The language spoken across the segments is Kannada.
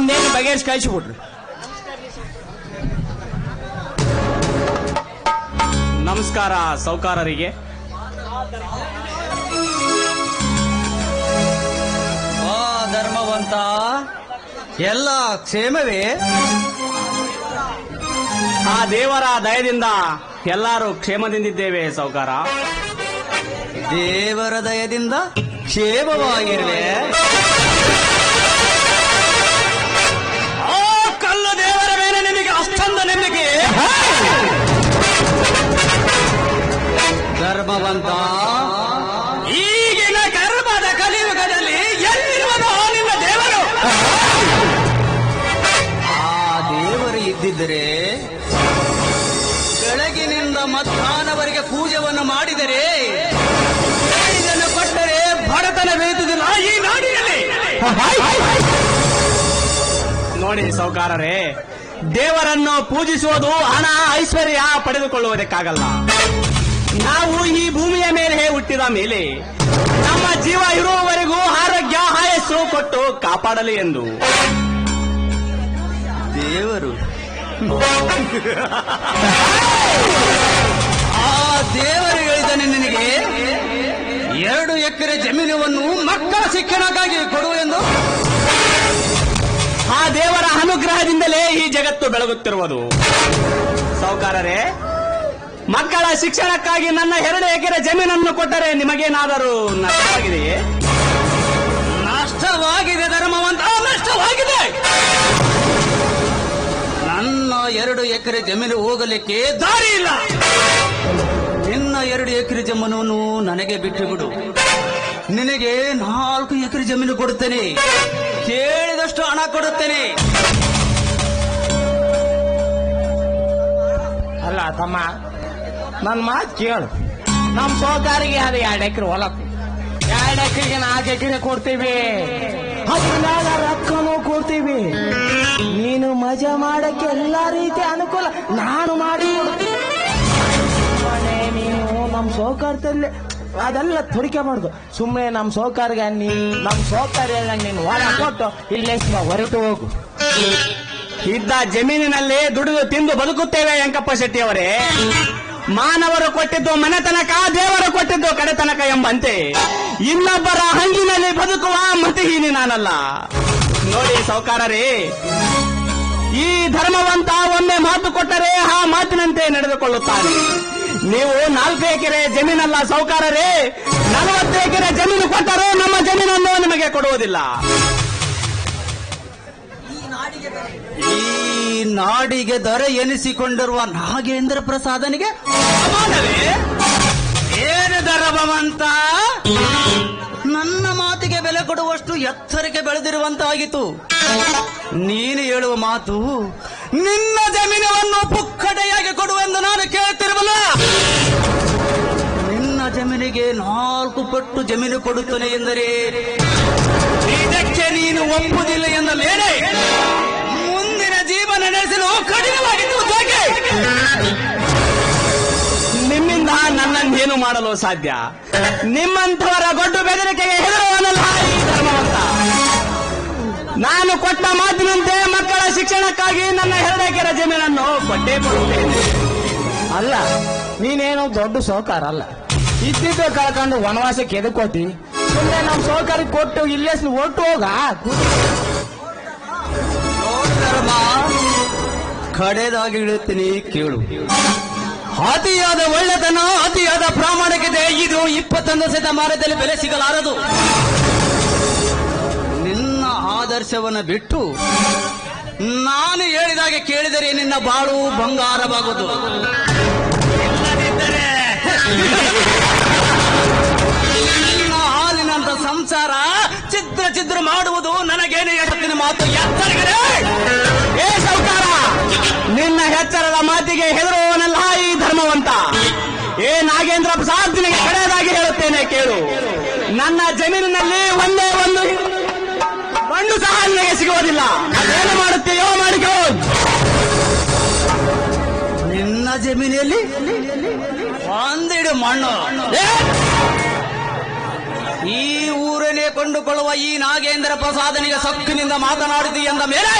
ಒಂದೇನು ಬಗೆಹರಿಸಿ ಕಳಿಸಿಬಿಟ್ರು ನಮಸ್ಕಾರ ಸೌಕಾರರಿಗೆ. ಆ ಧರ್ಮವಂತ ಎಲ್ಲ ಕ್ಷೇಮವೇ? ಆ ದೇವರ ದಯದಿಂದ ಎಲ್ಲರೂ ಕ್ಷೇಮದಿಂದಿದ್ದೇವೆ ಸೌಕಾರ. ದೇವರ ದಯದಿಂದ ಕ್ಷೇಮವಾಗಿರುವೆ ನಿಮಗೆ? ಧರ್ಮವಂತ. ಈಗಿನ ಗರ್ಭದ ಕಲಿಯುಗದಲ್ಲಿ ಎಲ್ಲಿರುವುದು ನಿನ್ನ ದೇವರು? ಆ ದೇವರು ಇದ್ದಿದ್ದರೆ ಬೆಳಗಿನಿಂದ ಮಧ್ಯಾಹ್ನವರೆಗೆ ಪೂಜೆಯನ್ನು ಮಾಡಿದರೆ ಇದನ್ನು ಕೊಟ್ಟರೆ ಬೀಳುವುದಿಲ್ಲ ಈ ನಾಡಿನಲ್ಲಿ? ನೋಡಿ, ಸೌಕಾರರೇ ದೇವರನ್ನು ಪೂಜಿಸುವುದು ಹಣ, ಐಶ್ವರ್ಯ ಪಡೆದುಕೊಳ್ಳುವುದಕ್ಕಾಗಲ್ಲ. ನಾವು ಈ ಭೂಮಿಯ ಮೇಲೆ ಹುಟ್ಟಿದ ಮೇಲೆ ನಮ್ಮ ಜೀವ ಇರುವವರೆಗೂ ಆರೋಗ್ಯ, ಆಯಸ್ಸು ಕೊಟ್ಟು ಕಾಪಾಡಲಿ ಎಂದು. ದೇವರು. ಆ ದೇವರು ಹೇಳಿದನೆ ನಿನಗೆ, ಎರಡು ಎಕರೆ ಜಮೀನವನ್ನು ಮಕ್ಕಳ ಶಿಕ್ಷಣಕ್ಕಾಗಿ ಕೊಡು ಎಂದು. ಆ ದೇವರ ಅನುಗ್ರಹದಿಂದಲೇ ಈ ಜಗತ್ತು ಬೆಳಗುತ್ತಿರುವುದು. ಸೌಕಾರರೇ ಮಕ್ಕಳ ಶಿಕ್ಷಣಕ್ಕಾಗಿ ನನ್ನ ಎರಡು ಎಕರೆ ಜಮೀನನ್ನು ಕೊಟ್ಟರೆ ನಿಮಗೇನಾದರೂ ನಷ್ಟವಾಗಿದೆಯೇ? ನಷ್ಟವಾಗಿದೆ ಧರ್ಮವಂತ, ನಷ್ಟವಾಗಿದೆ! ನನ್ನ ಎರಡು ಎಕರೆ ಜಮೀನು ಹೋಗಲಿಕ್ಕೆ ದಾರಿ ಇಲ್ಲ ನಿನ್ನ ಎರಡು ಎಕರೆ ಜಮೀನನ್ನು ನನಗೆ ಬಿಟ್ಟು ಬಿಡು ನಿನಗೆ ನಾಲ್ಕು ಎಕರೆ ಜಮೀನು ಕೊಡುತ್ತೇನೆ. ಕೇಳಿದಷ್ಟು ಹಣ ಕೊಡುತ್ತೇನೆ. ಅಲ್ಲ, ತಮ್ಮ ನನ್ನ ಮಾತು ಕೇಳು. ನಮ್ಮ ಸೋಕಾರಿಗೆ ಅದು ಎರಡು ಎಕರೆ ಹೊಲ ಎರಡು ಎಕರೆಗೆ ನಾಲ್ಕು ಎಕರೆ ಕೊಡ್ತೀವಿ. ಅದ್ರದಾಗ ರೊಕ್ಕನೂ ಕೊಡ್ತೀವಿ. ನೀನು ಮಜಾ ಮಾಡಕ್ಕೆ ಎಲ್ಲ ರೀತಿ ಅನುಕೂಲ ನಾನು ಮಾಡಿ. ನೀನು ನಮ್ಮ ಸೋಕಾರದಲ್ಲಿ ಅದೆಲ್ಲ ತುಡಿಕೆಬಾರ್ದು ಸುಮ್ಮನೆ ನಮ್ಮ ಸೋಕಾರ್ಗೆ ನೀ ನಮ್ಮ ಸೋಕಾರ ನೀನು ಹೊಲ ಕೊಟ್ಟು ಇಲ್ಲೇ ಹೊರಟು ಹೋಗು. ಇದ್ದ ಜಮೀನಿನಲ್ಲಿ ದುಡಿದು ತಿಂದು ಬದುಕುತ್ತೇವೆ ವೆಂಕಪ್ಪ ಶೆಟ್ಟಿ ಅವರೇ ಮಾನವರು ಕೊಟ್ಟಿದ್ದು ಮನೆತನಕ, ದೇವರು ಕೊಟ್ಟಿದ್ದು ಕಡೆತನಕ ಎಂಬಂತೆ. ಇನ್ನೊಬ್ಬರ ಹಂಗಿನಲ್ಲಿ ಬದುಕುವ ಮತಿಹೀನಿ ನಾನಲ್ಲ. ನೋಡಿ ಸೌಕಾರರೇ, ಈ ಧರ್ಮವಂತ ಒಮ್ಮೆ ಮಾತು ಕೊಟ್ಟರೆ ಆ ನೀವು ನಾಲ್ಕು ಎಕರೆ ಜಮೀನಲ್ಲ ಸೌಕಾರರೇ ನಲವತ್ತು ಎಕರೆ ಜಮೀನು ಕೊಟ್ಟರೂ ನಮ್ಮ ಜಮೀನನ್ನು ನಿಮಗೆ ಕೊಡುವುದಿಲ್ಲ. ಈ ನಾಡಿಗೆ ದೊರೆ. ಎನಿಸಿಕೊಂಡಿರುವ ನಾಗೇಂದ್ರ ಪ್ರಸಾದನಿಗೆ? ಏನು ಭವಂತ? ನನ್ನ ಮಾತಿಗೆ ಬೆಲೆ ಕೊಡುವಷ್ಟು ಎತ್ತರಕ್ಕೆ ಬೆಳೆದಿರುವಂತಾಗಿತ್ತು. ನೀನು ಹೇಳುವ ಮಾತು ನಿನ್ನ ಜಮೀನವನ್ನು ಪುಕ್ಕಟೆಯಾಗಿ ಕೊಡುವೆಂದು ನಾನು ಕೇಳುತ್ತಿರುವಲ್ಲ ನಿನ್ನ ಜಮೀನಿಗೆ ನಾಲ್ಕು ಪಟ್ಟು ಜಮೀನು ಕೊಡುತ್ತೇನೆ ಎಂದರೆ ಇದಕ್ಕೆ ನೀನು ಒಪ್ಪುವುದಿಲ್ಲ ಎಂದಲೇನೆ ಮುಂದಿನ ಜೀವನ ನಡೆಸಲು ಹೇಗೆ? ನಿಮ್ಮಿಂದ ಏನು ಮಾಡಲು ಸಾಧ್ಯ? ನಿಮ್ಮಂಥವರ ಗೊಡ್ಡು ಬೆದರಿಕೆಗೆ ಹೆದರುವನಲ್ಲ ನಾನು ಕೊಟ್ಟ ಮಾತಿನಂತೆ ಮಕ್ಕಳ ಶಿಕ್ಷಣಕ್ಕಾಗಿ ನನ್ನ ಎರಡೆಕರೆ ಜಮೀನನ್ನು ಕೊಟ್ಟೇ ಕೊಡುತ್ತೇನೆ ಅಲ್ಲ ನೀನೇನೋ ದೊಡ್ಡ ಸೌಕಾರ ಅಲ್ಲ. ಇದ್ದಿದ್ದು ಕಳ್ಕೊಂಡು ವನವಾಸಕ್ಕೆ ಎದಕ್ಕೋತಿ ಮುಂದೆ ನಮ್ಮ ಸೌಕರ್ಯ ಕೊಟ್ಟು ಇಲ್ಲೇ ಒಟ್ಟು ಹೋಗ. ಕಡೆದಾಗಿ ಇಡುತ್ತೀನಿ ಕೇಳು. ಅತಿಯಾದ ಒಳ್ಳೆತನ ಅತಿಯಾದ ಪ್ರಾಮಾಣಿಕತೆ ಇದು ಇಪ್ಪತ್ತೊಂದು ಶತಮಾನದಲ್ಲಿ ಬೆಲೆ ಸಿಗಲಾರದು. ನಿನ್ನ ಆದರ್ಶವನ್ನು ಬಿಟ್ಟು ನಾನು ಹೇಳಿದಾಗೆ ಕೇಳಿದರೆ ನಿನ್ನ ಬಾಳು ಬಂಗಾರವಾಗುವುದು. ಇಲ್ಲದಿದ್ದರೆ ನಿನ್ನ ಹಾಲಿನಂತ ಸಂಸಾರ ಚಿತ್ರ ಚಿತ್ರ ಮಾಡುವುದು ನನಗೇನು ಹೇಳ್ತೀನಿ ಮಾತು. ಎತ್ತರಗಡೆ! ಜಮೀನಲ್ಲಿ ಒಂದಿಡು ಮಣ್ಣು. ಈ ಊರನ್ನೇ ಕೊಂಡುಕೊಳ್ಳುವ ಈ ನಾಗೇಂದ್ರ ಪ್ರಸಾದನಿಗೆ ಸಕ್ಕಿನಿಂದ ಮಾತನಾಡಿದಿ ಎಂದ ಮೇಲೆ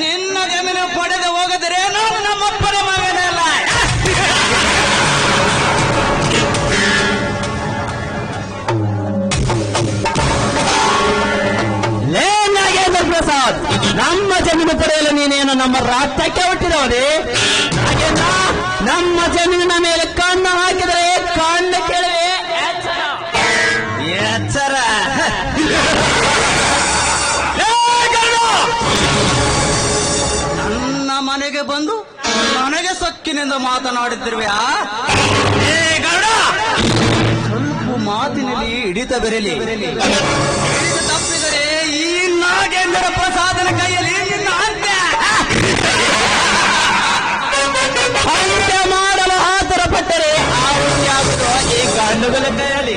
ನಿನ್ನ ಜಮೀನು ಪಡೆದು ಹೋಗದರೆ ನಾನು ನಮ್ಮಪ್ಪನ ಮಗನಲ್ಲ ಲೇ ನಾಗೇಂದ್ರ ಪ್ರಸಾದ್ ನಮ್ಮ ಜಮೀನು ಪಡೆಯಲು ನೀನೇನು ನಮ್ಮ ರಾಷ್ಟ್ರಕ್ಕೆ ಹುಟ್ಟಿದವನೇ ಏ ಗರುಡ! ಸ್ವಲ್ಪ ಮಾತಿನಲ್ಲಿ ಹಿಡಿತ ಬೆರಲಿ. ತಪ್ಪಿದರೆ ಈ ನಾಗೇಂದ್ರ ಪ್ರಸಾದನ ಕೈಯಲ್ಲಿ ನಿನ್ನ ಅಂತ್ಯ ಮಾಡಲು ಆತರ ಪಟ್ಟರೆ ಈ ಗಂಡುಗಳ ಕೈಯಲ್ಲಿ.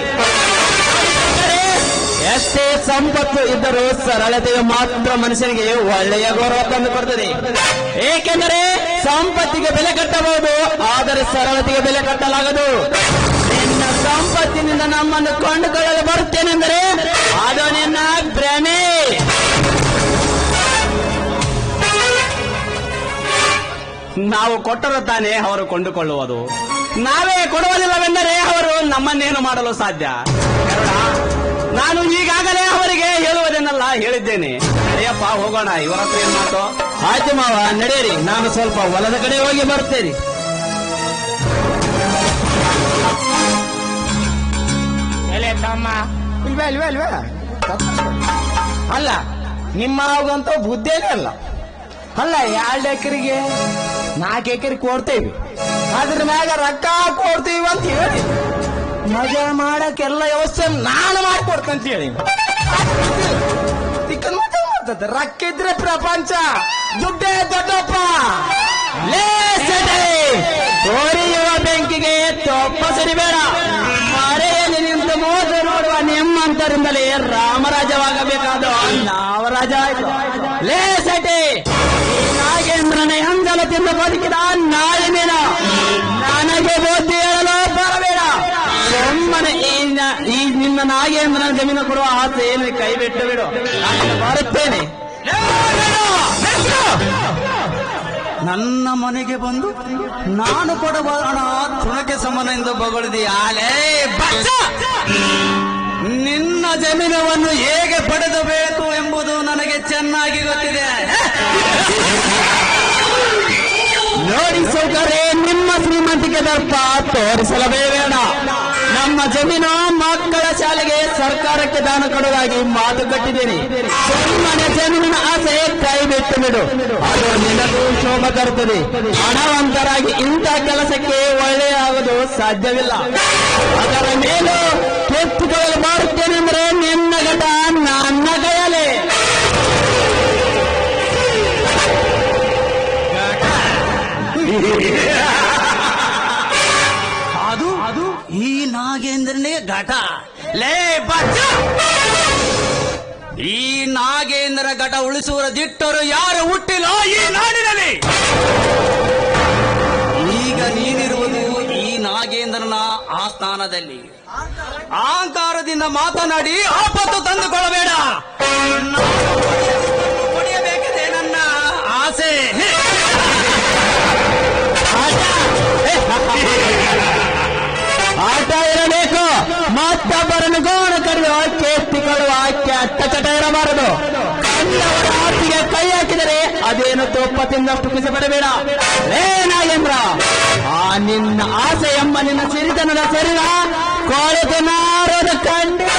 ಎಷ್ಟೇ ಸಂಪತ್ತು ಇದ್ದರೂ ಸರಳತೆಯು ಮಾತ್ರ ಮನುಷ್ಯನಿಗೆ ಒಳ್ಳೆಯ ಗೌರವ ತಂದು ಕೊಡ್ತದೆ. ಏಕೆಂದರೆ ಸಂಪತ್ತಿಗೆ ಬೆಲೆ ಕಟ್ಟಬಹುದು, ಆದರೆ ಸರಳತೆಗೆ ಬೆಲೆ ಕಟ್ಟಲಾಗದು. ನಿನ್ನ ಸಂಪತ್ತಿನಿಂದ ನಮ್ಮನ್ನು ಕಂಡುಕೊಳ್ಳಲು ಬರುತ್ತೇನೆಂದರೆ ಅದು ನಿನ್ನ ಭ್ರಮೆ. ನಾವು ಕೊಟ್ಟರು ತಾನೇ ಅವರು ಕೊಂಡುಕೊಳ್ಳುವುದು. ನಾವೇ ಕೊಡುವುದಿಲ್ಲವೆಂದರೆ ಅವರು ನಮ್ಮನ್ನೇನು ಮಾಡಲು ಸಾಧ್ಯ? ನಾನು ಈಗಾಗಲೇ ಅವರಿಗೆ ಹೇಳುವುದೇನಲ್ಲ ಹೇಳಿದ್ದೇನೆ. ಅಯ್ಯಪ್ಪ, ಹೋಗೋಣ ಇವರ ಹತ್ರ ಏನ್ ಮಾತು? ಆಯ್ತು ಮಾವ ನಡೆಯಿರಿ. ನಾನು ಸ್ವಲ್ಪ ಹೊಲದ ಕಡೆ ಹೋಗಿ ಬರ್ತೇನೆ. ಎಲೆ ತಮ್ಮ. ಇಲ್ವೇ ಇಲ್ವೇ ಇಲ್ವೇ? ಅಲ್ಲ ನಿಮ್ಮ ಮಾವಗಂತೂ ಬುದ್ಧಿನೇ ಅಲ್ಲ ಅಲ್ಲ ಎರಡು ಎಕರೆಗೆ ನಾಲ್ಕು ಎಕರೆ ಕೊಡ್ತೇವಿ. ಅದ್ರ ಮ್ಯಾಗ ರೊಕ್ಕ ಕೊಡ್ತೀವಿ ಅಂತ ಹೇಳಿ. ಮಜಾ ಮಾಡಕ್ಕೆಲ್ಲ ವ್ಯವಸ್ಥೆ ನಾನು ಮಾಡಿಕೊಡ್ತಂತ ಅಂತ ಹೇಳಿ. ಮಜಾ ರಕ್ಕಿದ್ರೆ ಪ್ರಪಂಚ, ದುಡ್ಡೇ ದೊಡ್ಡಪ್ಪ. ಲೇ ತೋರಿಯುವ ಬೆಂಕಿಗೆ ತೊಪ್ಪ ಸರಿಬೇಡ ಮರೆಯಲ್ಲಿ ನಿಂತು ಮೋಸ ನೋಡುವ ನಿಮ್ಮಂತರಿಂದಲೇ ರಾಮರಾಜವಾಗಬೇಕಾದ ನಾವರಾಜ ಆಯ್ತು. ಲೇ ಸಟೆ ನಾಗೇಂದ್ರನ ಹೆಂಗಲ ತಿಂದು ಬದುಕಿದ ನಾಳೆ ಮೇಲ ನನಗೆ ಬುದ್ಧಿ ಹೇಳಲು ಬರಬೇಡ ಸುಮ್ಮನೆ ಈ ನಿನ್ನ ನಾಗೇಂದ್ರನ ಜಮೀನು ಕೊಡುವ ಆಸೆ ಏನು? ಕೈ ಬಿಟ್ಟು ಬಿಡು. ನಾನು ಬರುತ್ತೇನೆ ನನ್ನ ಮನೆಗೆ ಬಂದು ನಾನು ಕೊಡುವ ಹಣ ತುಣಕ್ಕೆ ಸಮನ ಎಂದು ಬಗಳಿದಿ ಆಲೇ ನಿನ್ನ ಜಮೀನವನ್ನು ಹೇಗೆ ಪಡೆದಬೇಕು ಎಂಬುದು ನನಗೆ ಚೆನ್ನಾಗಿ ಗೊತ್ತಿದೆ. ನೋಡಿ ಸೌಕರ್ಯ, ನಿಮ್ಮ ಶ್ರೀಮಂತಿಕೆ ದರ್ಪ ತೋರಿಸಲಬೇಡ ನಮ್ಮ ಜಮೀನು ಮಕ್ಕಳ ಶಾಲೆಗೆ ಸರ್ಕಾರಕ್ಕೆ ದಾನ ಕೊಡುವಾಗಿ ಮಾತು ಕಟ್ಟಿದ್ದೇನೆ. ಮನೆ ಜಮೀನಿನ ಆಸೆ ಕೈ ಬಿಟ್ಟು ಬಿಡು. ಅದು ನಿನಗೂ ಶೋಭ ತರುತ್ತದೆ. ಹಣವಂತರಾಗಿ ಇಂಥ ಕೆಲಸಕ್ಕೆ ಒಳ್ಳೆಯ ಆಗದು ಸಾಧ್ಯವಿಲ್ಲ. ಅದರ ಮೇಲೂ ಕೆತ್ತುಕೊಳ್ಳಲು ಮಾಡುತ್ತೇನೆಂದ್ರೆ ನಿನ್ನ ಗಟ ನನ್ನ ಕೈಯಲೆ ನಾಗೇಂದ್ರನೇ ಘಟ. ಲೇ, ಬಚ್ಚ! ಈ ನಾಗೇಂದ್ರ ಘಟ ಉಳಿಸುವ ದಿಟ್ಟರು ಯಾರು ಹುಟ್ಟಿಲ್ಲ ಈ ನಾಡಿನಲ್ಲಿ? ಈಗ ನೀನಿರುವುದು ಈ ನಾಗೇಂದ್ರನ ಆಸ್ಥಾನದಲ್ಲಿ. ಅಹಂಕಾರದಿಂದ ಮಾತನಾಡಿ ಆಪತ್ತು ತಂದುಕೊಳ್ಳಬೇಡ. ತುಪ್ಪ ತಿಂದಷ್ಟು ಖುಷಿ ಪಡಬೇಡ. ರೇ ನಾಗೇಂದ್ರ, ಆ ನಿನ್ನ ಆಸೆ ಎಂಬ ನಿನ್ನ ಸಿರಿತನದ ಶರೀರ ಕೊಳೆತು ನಾರೋದು ಖಂಡಿತ.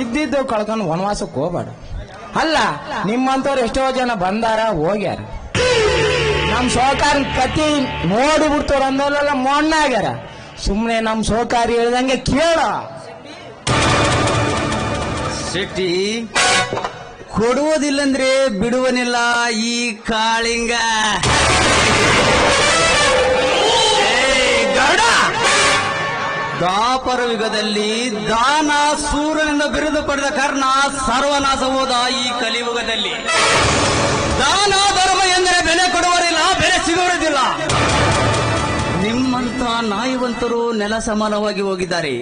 ಇದ್ದಿದ್ದು ಕಳ್ಕೊಂಡು ವನವಾಸಕ್ಕೆ ಹೋಗ್ಬೇಡ. ಅಲ್ಲ ನಿಮ್ಮಂತವ್ರು ಎಷ್ಟೋ ಜನ ಬಂದಾರ, ಹೋಗ್ಯಾರ. ನಮ್ಮ ಸೋಕಾರ ಕತಿ ನೋಡಿ ಅಂದವರೆಲ್ಲ ಮೊಣ್ಣಾಗ್ಯಾರ. ಸುಮ್ನೆ ನಮ್ಮ ಸೋಕಾರಿ ಹೇಳ್ದಂಗೆ ಕೇಳ. ಶೆಟ್ಟಿ, ಕೊಡುವುದಿಲ್ಲಂದ್ರೆ ಬಿಡುವನಿಲ್ಲ ಈ ಕಾಳಿಂಗ. ದಾಪರ ಯುಗದಲ್ಲಿ ದಾನ ಸೂರ್ಯನಿಂದ ಬಿರುದು ಪಡೆದ ಕರ್ಣ ಸರ್ವನಾಶ ಹೋದ ಈ ಕಲಿಯುಗದಲ್ಲಿ. ದಾನ, ಧರ್ಮ ಎಂದರೆ ಬೆಲೆ ಕೊಡುವರಿಲ್ಲ, ಬೆಲೆ ಸಿಗುವುದಿಲ್ಲ. ನಿಮ್ಮಂತ ನಾಯಿವಂತರು ನೆಲ ಸಮಾನವಾಗಿ ಹೋಗಿದ್ದಾರೆ.